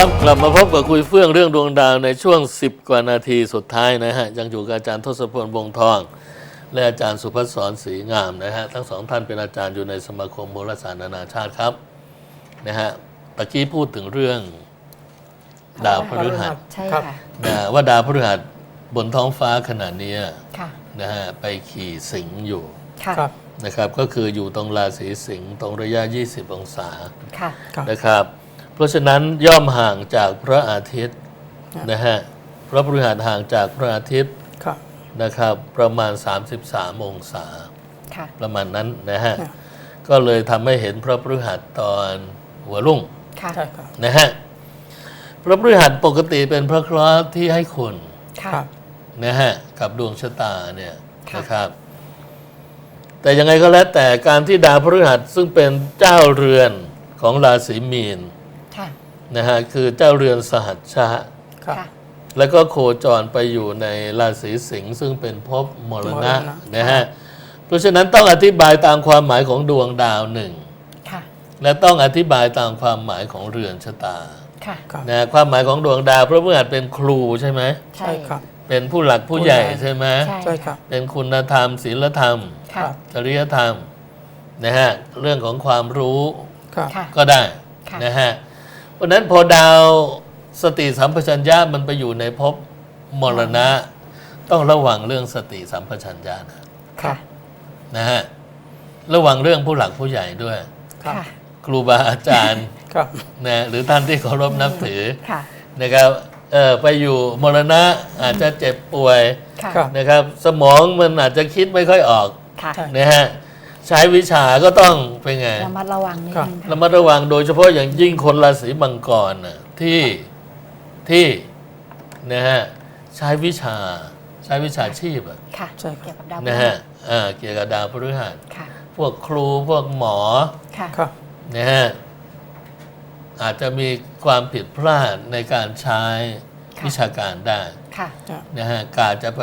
ครับกลับมาพบกับคุยเฟื่องเรื่องดวงดาวในช่วง 10 กว่านาทีสุดท้ายนะฮะยังอยู่กับอาจารย์ทศพลวงทอง และอาจารย์สุพัฒน์สอนศรีงามนะฮะทั้งสองท่านเป็นอาจารย์อยู่ในสมาคมโหราศาสตร์นานาชาติครับนะฮะตะกี้พูดถึงเรื่อง ดาวพฤหัสใช่ครับค่ะนะว่าดาวพฤหัสบนท้องฟ้าขณะเนี้ยค่ะนะฮะไปขี่สิงห์อยู่ค่ะครับนะครับ ก็คืออยู่ตรงราศีสิงห์ตรงระยะ 20 องศาค่ะครับนะครับ เพราะฉะนั้นย่อมห่างจากพระอาทิตย์ครับนะฮะพระพฤหัสห่างจากพระอาทิตย์ครับนะครับ ประมาณ 33 องศาค่ะประมาณนั้นนะฮะครับก็เลยทำให้เห็นพระพฤหัสตอนหัวรุ่งค่ะใช่ครับนะฮะพระพฤหัสปกติเป็นพระเคราะห์ที่ให้คุณค่ะครับนะฮะกับดวงชะตาเนี่ยค่ะนะครับ แต่ยังไงก็แล้วแต่การที่ดาวพฤหัสซึ่งเป็นเจ้าเรือนของราศีมีนค่ะ นะฮะคือเจ้าเรือนสหัชชะ ครับ ค่ะ แล้วก็โคจรไปอยู่ในราศีสิงห์ซึ่งเป็นภพมรณะมรณะ นะฮะเพราะฉะนั้นต้องอธิบายตามความหมายของดวงดาวหนึ่ง ค่ะ และต้องอธิบายตามความหมายของเรือนชะตาค่ะ ครับ นะความหมายของดวงดาวพระพฤหัสเป็นครูใช่ไหมใช่ใช่ครับ เป็นผู้หลักผู้ใหญ่ผู้ใหญ่ใช่ไหมใช่ ใช่ครับ เป็นคุณธรรมศีลธรรม ค่ะ จริยธรรมนะฮะเรื่องของความรู้ครับ ค่ะ ก็ได้ค่ะ นะฮะ เพราะฉะนั้นพอดาวสติสัมปชัญญะมันไปอยู่ในภพมรณะ ต้องระวังเรื่องสติสัมปชัญญะนะครับนะฮะระวังเรื่องผู้หลักผู้ใหญ่ด้วยครับค่ะ ครูบาอาจารย์ครับนะหรือท่านที่เคารพนับถือค่ะ นะครับเออไปอยู่มรณะอาจจะเจ็บป่วยค่ะครับนะครับ สมองมันอาจจะคิดไม่ค่อยออกค่ะใช่นะฮะ ใช้วิชาก็ต้องเป็นไงระมัดระวังนิดครับนึงระค่ะมัดระวังโดยเฉพาะอย่างยิ่งคนราศีมังกรน่ะที่ที่นะฮะใช้วิชาใช้วิชาชีพอะค่ะใช่ครับ เกี่ยวกับดาวนะฮะอ่าเกี่ยวกับดาวพฤหัสค่ะพวกครูพวกหมอค่ะ ครับนะฮะอาจจะมีความผิดพลาดในการใช้ค่ะ วิชาการได้ค่ะครับนะฮะกาจะไป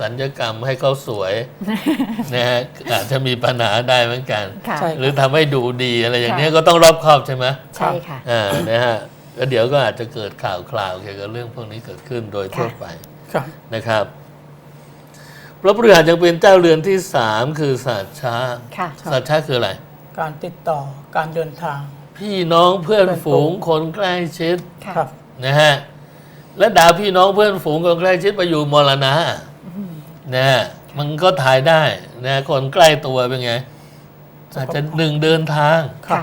สัญญกรรมให้เขาสวยนะฮะอาจจะมีปัญหาได้เหมือนกัน ค่ะ ใช่ หรือทำให้ดูดีอะไรอย่างนี้ยค่ะก็ต้องรอบคอบใช่ไหมใช่ค่ะ อ่านะฮะแล้วเดี๋ยวก็อาจจะเกิดข่าวคราวเกี่ยวกับเรื่องพวกนี้เกิดขึ้นโดยทั่วไป ครับ นะครับพระพฤหัสยังเป็นเจ้าเรือนที่สามคือสัตชาค่ะ สัตชาคืออะไร การติดต่อการเดินทาง พี่น้องเพื่อนเพื่อนฝูฝูงงคนใกล้ชิดค่ะครับนะฮะและดาวพี่น้องเพื่อนฝูงคนใกล้ชิดไปอยู่มรณะ นะฮะมันก็ทายได้นะคนใกล้ตัวเป็นไง อาจจะหนึ่งเดินทางครับค่ะ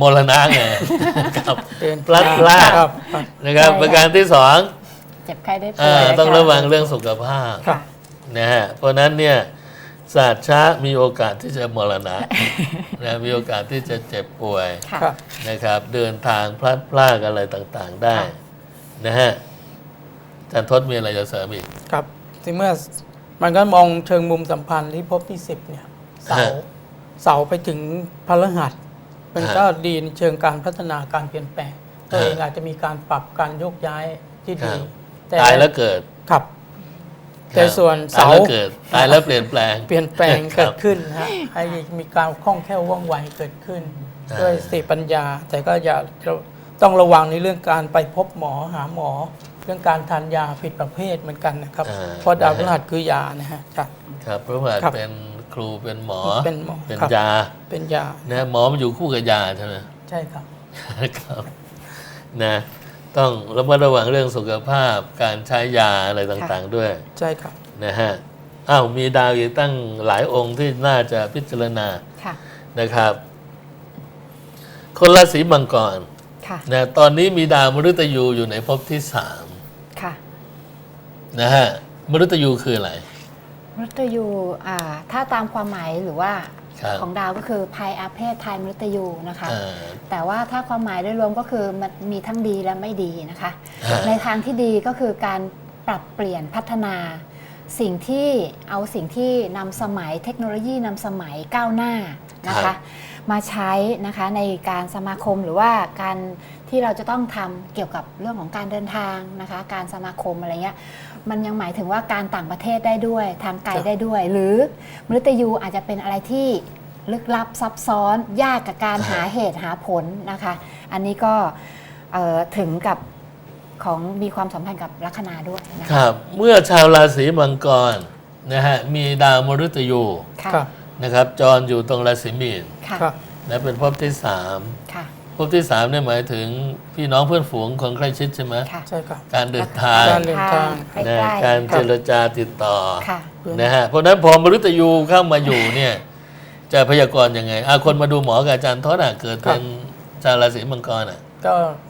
มรณะไงครับเดินพลัดพรากครับครับนะครับใช่ค่ะประการที่สองเจ็บไข้ได้ป่อ่าวยต้องค่ระวังเรื่องสุขภาพครับนะฮะเพราะฉะนั้นเนี่ยศาสตร์ช้ามีโอกาสที่จะมรณะนะมีโอกาสที่จะเจ็บป่วยค่ะครับนะครับ เดินทางพลัดพรากอะไรต่างๆได้ค่ะนะฮะอาจารย์ทศมีอะไรจะเสริมอีกครับที่เมื่อ มันก็มองเชิงมุมสัมพันธ์ที่พบที่สิบเนี่ยเสาฮะ เสาไปถึงพฤหัส มันฮะก็ดีในเชิงการพัฒนาการเปลี่ยนแปลงตัวเองฮะอาจจะมีการปรับการโยกย้ายที่ครัดีบแต่ตายแล้วเกิดครับ แต่ส่วนตายเสาแล้วเกิด ตายแล้วเปลี่ยนแปลง เปลี่ยนแปลงครัเกิบดขึ้นนะฮะให้มีการคล่องแคล่วว่องไวเกิดขึ้น อ่า ด้วยสติปัญญา แต่ก็อย่าต้องระวังในเรื่องการไปพบหมอหาหมอเรื่องการทานยาผิดประเภทเหมือนกันนะครับ อ่าเพราะดาวพฤหัสคือยานะฮะครับครับเพราะว่าครับเป็นครูเป็นหมอเป็นหมอเป็นครับ ยาเป็นยานะหมอมันอยู่คู่กับยาใช่ไหม ใช่ครับ ครับนะต้องระมัดระวังเรื่องสุขภาพการใช้ยาอะไรต่างๆด้วยใช่ครับ นะฮะอ้าวมีดาวอีกตั้งหลายองค์ที่น่าจะพิจารณาค่ะ นะครับ คนราศีมังกรค่ะ นะตอนนี้มีดาวมฤตยูอยู่ในภพที่สามค่ะ นะฮะมฤตยูคืออะไร มฤตยูอ่าถ้าตามความหมายหรือว่าครับของดาวก็คือภัยอาเพศทายมฤตยูนะคะอ่าแต่ว่าถ้าความหมายโดยรวมก็คือมันมีทั้งดีและไม่ดีนะคะ ฮะ ในทางที่ดีก็คือการปรับเปลี่ยนพัฒนา สิ่งที่เอาสิ่งที่นำสมัยเทคโนโลยีนำสมัยก้าวหน้านะครัคะบมาใช้นะคะในการสมาคมหรือว่าการที่เราจะต้องทำเกี่ยวกับเรื่องของการเดินทางนะคะ การสมาคมอะไรเงี้ยมันยังหมายถึงว่าการต่างประเทศได้ด้วย ทางไกลครับได้ด้วย หรือมฤตยูอาจจะเป็นอะไรที่ลึกลับซับซ้อนยากกับการหาเหตุหาผลนะคะ อันนี้ก็เอ่อถึงกับ ของมีความสัมพันธ์กับลัคนาด้วยนะคคะรับ เมื่อชาวราศีมังกรนะฮะมีดาวมฤตยูค่ะครับ นะครับ จรอยู่ตรงราศีมีนค่ะครับและเป็นภพที่สามค่ะภพที่สามเนี่ยหมายถึงพี่น้องเพื่อนฝูงคนใกล้ชิดใช่ไหมค่ะใช่ครับ การเดินทางการเดินทางไปนะใกล้การเจรจาติดต่อค่ะ นะฮะเพราะฉะนั้นพอมฤตยูเข้ามาอยู่เนี่ยจะพยากรณ์ยังไงอาคนมาดูหมอกับอาจารย์ทศอะเกิดเป็นชาวราศีมังกรอะ ก็มัน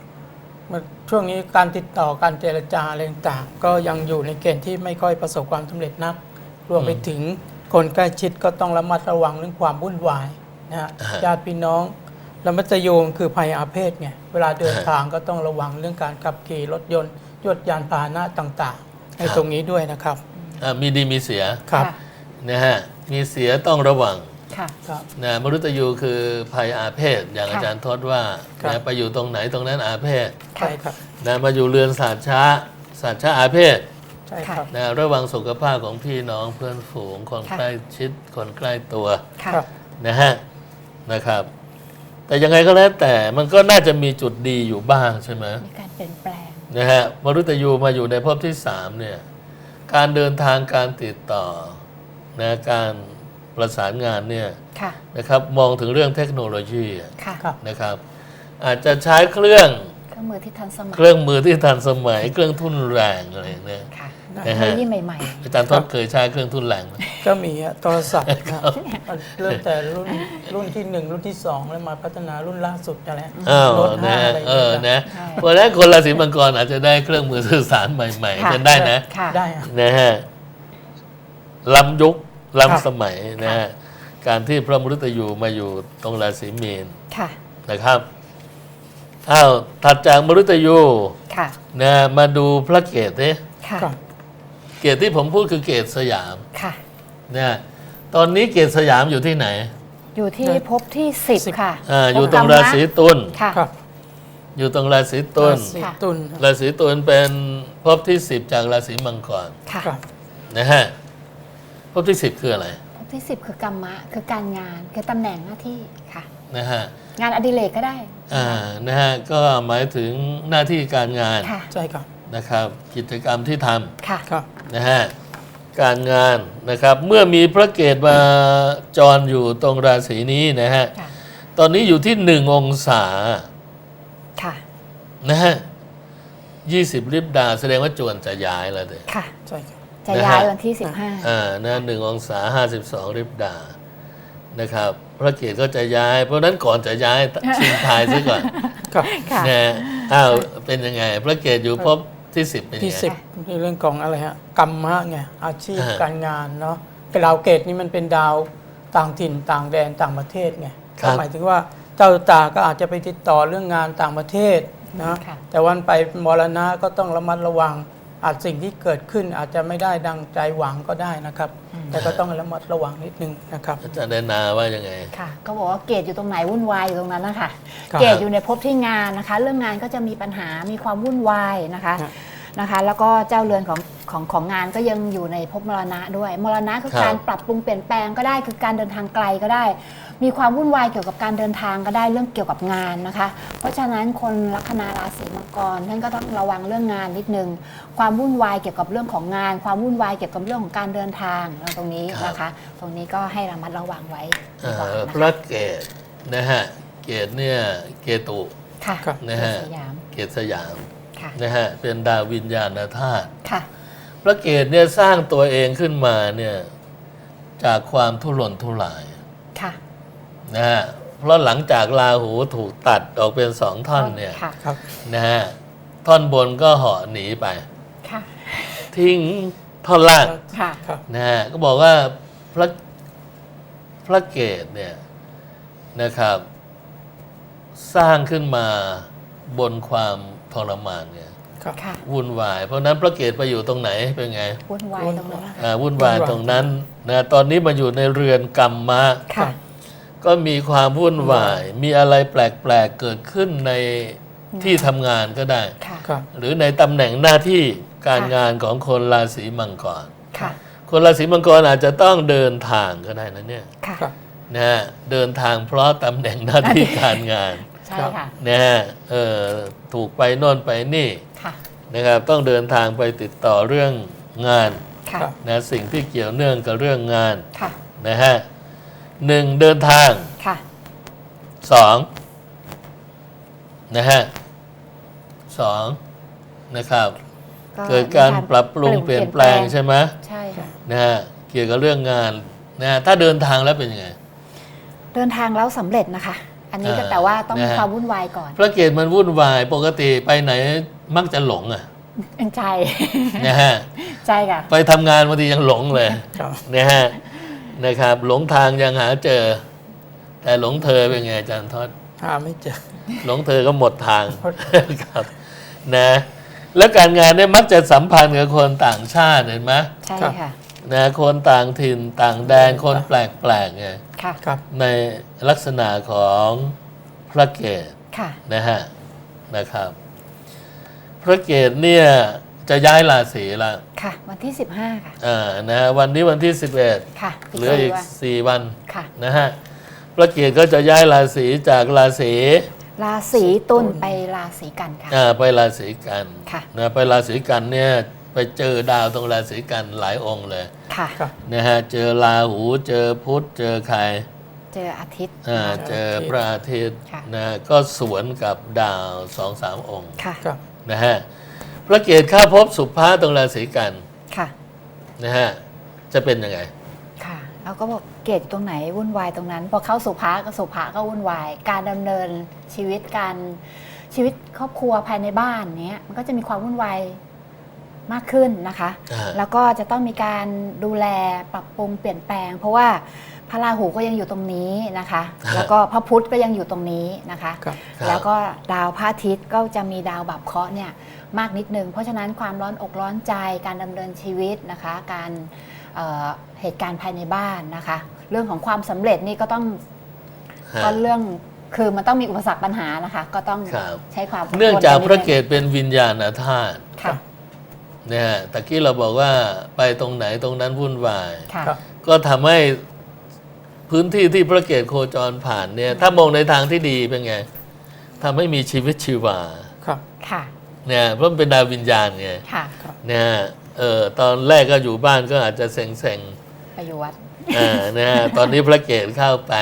ช่วงนี้การติดต่อการเจรจาอะไรต่างๆก็ยังอยู่ในเกณฑ์ที่ไม่ค่อยประสบความสำเร็จนัก รวมไปถึงคนใกล้ชิดก็ต้องระมัดระวังเรื่องความวุ่นวายนะฮะญาติพี่น้องแล้วมัจโยมคือภัยอาเพศไงเวลาเดินทางก็ต้องระวังเรื่องการขับขี่รถยนต์ยวดยานพาหนะต่างๆในตรงนี้ด้วยนะครับอะมีดีมีเสียครับค่ะนะฮะมีเสียต้องระวัง ค่ะ ครับนะมฤตยูคือภัยอาเพศ อย่างค่ะอาจารย์ทศว่าครับนะไปอยู่ตรงไหนตรงนั้นอาเพศใช่ครับนะมาอยู่เรือนศาสตร์ช้าศาสตร์ช้าอาเพศใช่ครับนะระวังสุขภาพของพี่น้องเพื่อนฝูงคนค่ะใกล้ชิดคนใกล้ตัวค่ะครับนะฮะนะครับ แต่ยังไงก็แล้วแต่มันก็น่าจะมีจุดดีอยู่บ้างใช่ไหมมีการเปลี่ยนแปลงนะฮะมฤตยูมาอยู่ในภพที่สามเนี่ยการเดินทางการติดต่อนะการ ประสานงานเนี่ยค่ะนะครับมองถึงเรื่องเทคโนโลยีค่ะครับนะครับ อาจจะใช้เครื่องเครื่องมือที่ทันสมัย เครื่องมือที่ทันสมัย เครื่องทุ่นแรงอะไรเนี่ยค่ะนะเทคโนฮะโลยีใหม่อาจารย์ทศเคยใช้เครื่องทุ่นแรงไหมก็มีฮะโทรศัพท์นะครับเริ่มแต่รุ่นรุ่นที่หนึ่งรุ่นที่สองแล้วมาพัฒนารุ่นล่าสุดอะไรอ้าวรถห้านะอะไรเออนะนะเพราะฉะนั้นคนราศีมังกรอาจจะได้เครื่องมือสื่อสารใหม่ค่ะๆกันได้นะๆค่ะได้ฮะนะฮะล้ำยุคครับ ล้ำสมัยนะฮะการที่พระมฤตยูมาอยู่ตรงราศีมีนค่ะ นะครับอ้าวถัดจากมฤตยูค่ะ นะมาดูพระเกศเนี่ยค่ะครับเกศที่ผมพูดคือเกศสยามค่ะ นะตอนนี้เกศสยามอยู่ที่ไหนอยู่ที่ภพที่สิบสิบค่ะอ่าอยู่ภพตรงกมรานะศีตุลค่ะ ครับอยู่ตรงราศีตุลราศีตุลครับราศีตุลเป็นภพที่สิบจากราศีมังกรค่ะ ครับ นะฮะ ภพที่สิบคืออะไรภพที่สิบคือกรรมะ คือการงานคือตำแหน่งหน้าที่ค่ะนะฮะงานอดิเรกก็ได้อ่านะฮะก็หมายถึงหน้าที่การงานค่ะใช่ครับนะครับ กิจกรรมที่ทค่ะครับำนะฮะการงานนะครับ เมื่อมีพระเกตมาจรอยู่ตรงราศีนี้นะฮะค่ะตอนนี้อยู่ที่หนึ่งองศาค่ะนะฮะยี่สิบลิบดาแสดงว่าจวนจะย้ายแล้วเลยค่ะใช่ครับ จะนะฮะย้ายวันที่สิบห้าอ่านะหนึ่งองศาห้าสิบสองลิบดา นะครับ พระเกตก็จะย้าย เพราะฉะนั้นก่อนจะย้ายชิงทายซะก่อนครับค่ะนะฮะอ้าวเป็นยังไง พระเกตอยู่ภพที่สิบเป็นยังที่ไงสิบในเรื่องของอะไรฮะกรรมะไงอาชีพอ่าการงานเนาะแต่ดาวเกตนี่มันเป็นดาวต่างถิ่นต่างแดนต่างประเทศไงครัก็บหมายถึงว่าเจ้าตาก็อาจจะไปติดต่อเรื่องงานต่างประเทศนะค่ะแต่วันไปมรณะก็ต้องระมัดระวัง อาจสิ่งที่เกิดขึ้นอาจจะไม่ได้ดังใจหวังก็ได้นะครับ แต่ก็ต้องระมัดระวังนิดนึงนะครับอาจารย์แดนาว่ายังไงค่ะ ก็บอกว่าเกตอยู่ตรงไหนวุ่นวายอยู่ตรงนั้นนะคะครับเกตอยู่ในภพที่งานนะคะ เรื่องงานก็จะมีปัญหามีความวุ่นวายนะคะครับนะคะ แล้วก็เจ้าเรือนของ ของของงานก็ยังอยู่ในภพมรณะด้วย มรณะคือครับ การปรับปรุงเปลี่ยนแปลงก็ได้ คือการเดินทางไกลก็ได้ มีความวุ่นวายเกี่ยวกับการเดินทางก็ได้เรื่องเกี่ยวกับงานนะคะ เพราะฉะนั้นคนลัคนาราศีมังกรท่านก็ต้องระวังเรื่องงานนิดนึง ความวุ่นวายเกี่ยวกับเรื่องของงาน ความวุ่นวายเกี่ยวกับเรื่องของการเดินทางตรงนี้นะคะ ตรงนี้ก็ให้ระมัดระวังไว้ดีเอ่กว่าอนะพคะระเกตนะฮะเกตเนี่ยเกตุค่ะครับ นะฮะสยามเกตสยามค่ะนะฮะเป็นดาววิญญาณธาตุ ค่ะ พระเกตเนี่ยสร้างตัวเองขึ้นมาเนี่ยจากความทุรนทุรายค่ะนะฮะเพราะหลังจากราหูถูกตัดออกเป็นสองท่อนเนี่ยค่ะครับ นะฮะท่อนบนก็เหาะหนีไป ค่ะ ทิ้งท่อนล่างค่ะ ครับ นะฮะก็บอกว่าพระพระเกตเนี่ยนะครับ สร้างขึ้นมาบนความทรมานเนี่ยครับค่ะ วุ่นวาย เพราะฉะนั้นพระเกตไปอยู่ตรงไหนเป็นไงวุ่นวายตรงนั้นนะคะอ่าวุ่นวายตรงนั้นนะตอนนี้มาอยู่ในเรือนกรรมมะค่ะก็มีความวุ่นวาย มีอะไรแปลกๆเกิดขึ้นในที่ทำงานก็ได้ค่ะครับหรือในตำแหน่งหน้าที่การค่ะงานของคนราศีมังกรค่ะคนราศีมังกรอาจจะต้องเดินทางก็ได้นะเนี่ยค่ะครับนะฮะเดินทางเพราะตำแหน่งหน้าที่การงาน ใใช่ค่ะนะฮะเออถูกไปโน่นไปนี่ค่ะนะครับต้องเดินทางไปติดต่อเรื่องงานค่ะครับนะสิ่งที่เกี่ยวเนื่องกับเรื่องงานค่ะนะฮะหนึ่งเดินทางค่ะสองนะฮะสองนะครับ เกิดการปรับปรุงเปลี่ยนแปลงใช่ไหมใช่ค่ะนะฮะเกี่ยวกับเรื่องงานนะฮะถ้าเดินทางแล้วเป็นยังไง เดินทางแล้วสำเร็จนะคะ อันนี้ก็อ่าแต่ว่าต้องมีนะฮะความวุ่นวายก่อน พระเกตมันวุ่นวายปกติไปไหนมักจะหลงอะใช่นะฮะใช่ค่ะ ไปทำงานบางทียังหลงเลยครับนะฮะนะครับ หลงทางยังหาเจอ แต่หลงเธอเป็นไงอาจารย์ทอดหาไม่เจอ หลงเธอก็หมดทางหมดครับนะแล้วการงานเนี่ยมักจะสัมพันธ์กับคนต่างชาติเห็นไหมใช่ค่ะ นะคนต่างถิ่นต่างแดนคนแปลกๆไงค่ะครับ ในลักษณะของพระเกศค่ะ นะฮะนะครับ พระเกศเนี่ยจะย้ายราศีละค่ะ วันที่ 15 ค่ะอ่านะฮะวันนี้วันที่ 11ค่ะเหลืออีกสี่4วันค่ะนะฮะพระเกศก็จะย้ายราศีจากราศีราศีตุลไปราศีกันค่ะอ่าไปราศีกันค่ะนะไปราศีกันเนี่ย ไปเจอดาวตรงราศีกันหลายองค์เลยค่ะครับนะฮะเจอราหูเจอพุธเจอใครเจออาทิตย์ อ่านะคะเจอพระอาทิตย์ค่ะนะก็สวนกับดาวสองสามองค์ค่ะ ครับ นะฮะพระเกศข้าพบสุภาตรงราศีกันค่ะ นะฮะจะเป็นยังไง ค่ะแล้วก็บอกเกตตรงไหนวุ่นวายตรงนั้น พอเข้าสุภาก็สุภาก็วุ่นวาย การดำเนินชีวิตการชีวิตครอบครัวภายในบ้านเนี้ยมันก็จะมีความวุ่นวาย มากขึ้นนะคะ อ่า แล้วก็จะต้องมีการดูแลปรับปรุงเปลี่ยนแปลง เพราะว่าพระราหูก็ยังอยู่ตรงนี้นะคะแล้วก็พระพุธก็ยังอยู่ตรงนี้นะคะ ครับ ครับ แล้วก็ดาวพระอาทิตย์ก็จะมีดาวบับเคราะห์เนี่ยมากนิดนึง เพราะฉะนั้นความร้อนอกร้อนใจการดำเนินชีวิตนะคะ การเอ่อเหตุการณ์ภายในบ้านนะคะ เรื่องของความสำเร็จนี่ก็ต้องฮะ ก็เรื่องคือมันต้องมีอุปสรรคปัญหานะคะ ก็ต้องครับ ใช้ความเนื่องจากพระเกศศเป็นวิญญาณธาตุ ค่ะ นะฮะตะกี้เราบอกว่าไปตรงไหนตรงนั้นวุ่นวาย ค่ะ ครับ ก็ทำให้พื้นที่ที่พระเกศโคจรผ่านเนี่ย ถ้ามองในทางที่ดีเป็นไงทำให้มีชีวิตชีวาครับ ค่ะ เนี่ยเพราะมันเป็นดาววิญญาณไงค่ะ เนี่ยเออตอนแรกก็อยู่บ้านก็อาจจะเซ็งๆ ไปอยู่วัด อ่านะฮะตอนนี้พระเกศเข้าไป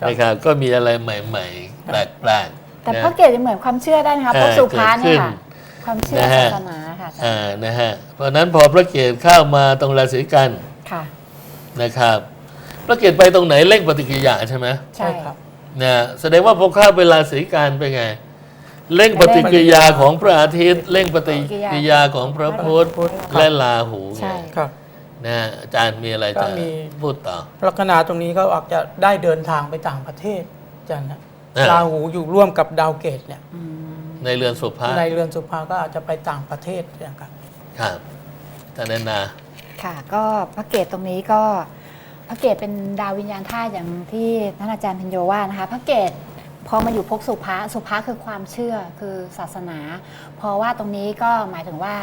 ครับ นะครับก็มีอะไรใหม่ ๆ แปลกๆแต่นะ พระเกศจะเหมือนความเชื่อได้นะคะเออพวกสุภาเกิดขึ้เนี่ยน ค่ะความเชื่อนะฮะศาสนาค่ะอ่านะฮะเพราะฉะนั้นพอพระเกศเข้ามาตรงราศีกันค่ะนะครับ พระเกศไปตรงไหนเร่งปฏิกิริยาใช่ไหมใช่ใช่ครับนะแสดงว่าพอเข้าไปราศีกันเป็นไงเร่งปฏิกิริยาของพระอาทิตย์เร่งปฏิกิริยาของพระพุธพุธและราหูใช่ไงครับนะฮะอาจารย์มีอะไรก็จะมีพูดต่อลัคนาตรงนี้ก็อาจจะได้เดินทางไปต่างประเทศอาจารย์นะอ่าราหูอยู่ร่วมกับดาวเกตเนี่ยอืม ในเรือนสุภาพในเรือนสุภาก็อาจจะไปต่างประเทศนะครับครับท่านแนนาค่ะ ก็พระเกตตรงนี้ก็พระเกตเป็นดาววิญญาณธาตุอย่างที่ท่านอาจารย์พิญโยว่านะคะพระเกตพอมาอยู่ภพสุภาสุภาคือความเชื่อคือศาสนา เพราะว่าตรงนี้ก็หมายถึงว่า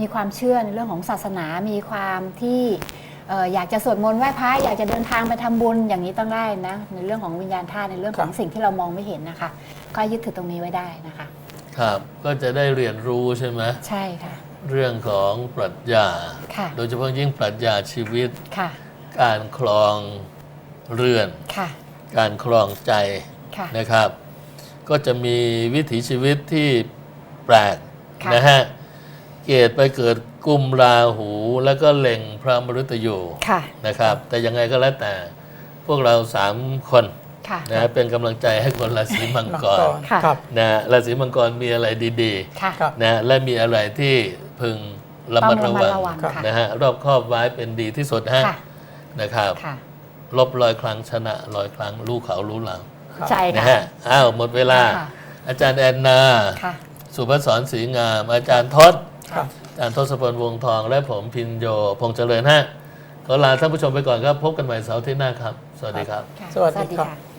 มีความเชื่อในเรื่องของศาสนา มีความที่เอ่ออยากจะสวดมนต์ไหว้พระอยากจะเดินทางไปทำบุญอย่างนี้ต้องได้นะในเรื่องของวิญญาณธาตุในเรื่องของครับสิ่งที่เรามองไม่เห็นนะคะ ก็ยึดถือตรงนี้ไว้ได้นะคะ ครับ ก็จะได้เรียนรู้ใช่ไหมใช่ค่ะ เรื่องของปรัชญา ค่ะ โดยเฉพาะยิ่งปรัชญาชีวิต ค่ะ การคลองเรือน ค่ะ การคลองใจค่ะ นะครับ ก็จะมีวิถีชีวิตที่แปลกค่ะ นะฮะ เกตไปเกิดกุมราหูแล้วก็เล็งพระมฤตยูค่ะ นะครับ แต่ยังไงก็แล้วแต่พวกเราสามคน ค่ะ นะเป็นกำลังใจให้คนราศีมังมังกกรรค่ะ ครับ นะราศีมังกรมีอะไรดีค่ะครับ ๆนะและมีอะไรที่พึงระมัดระวังต้องระมัดระวังค่ะ นะฮะรอบครอบไว้เป็นดีที่สุดฮะค่ะ นะครับค่ะ ลบร้อยครั้งชนะร้อยครั้งรู้เขารู้เราครับ ใช่นะค่ะ ฮะอ้าวหมดเวลา ค่ะ อาจารย์แอนนา ค่ะ สุภศรศรีงาม อาจารย์ทศ ครับ อาจารย์ทศพลวงทอง และผมพินโย พงษ์เจริญฮะขอลาท่านผู้ชมไปก่อนครับ พบกันใหม่เสาร์ที่หน้าครับ สวัสดีครับ ค่ะ สวัสดีครับค่ะ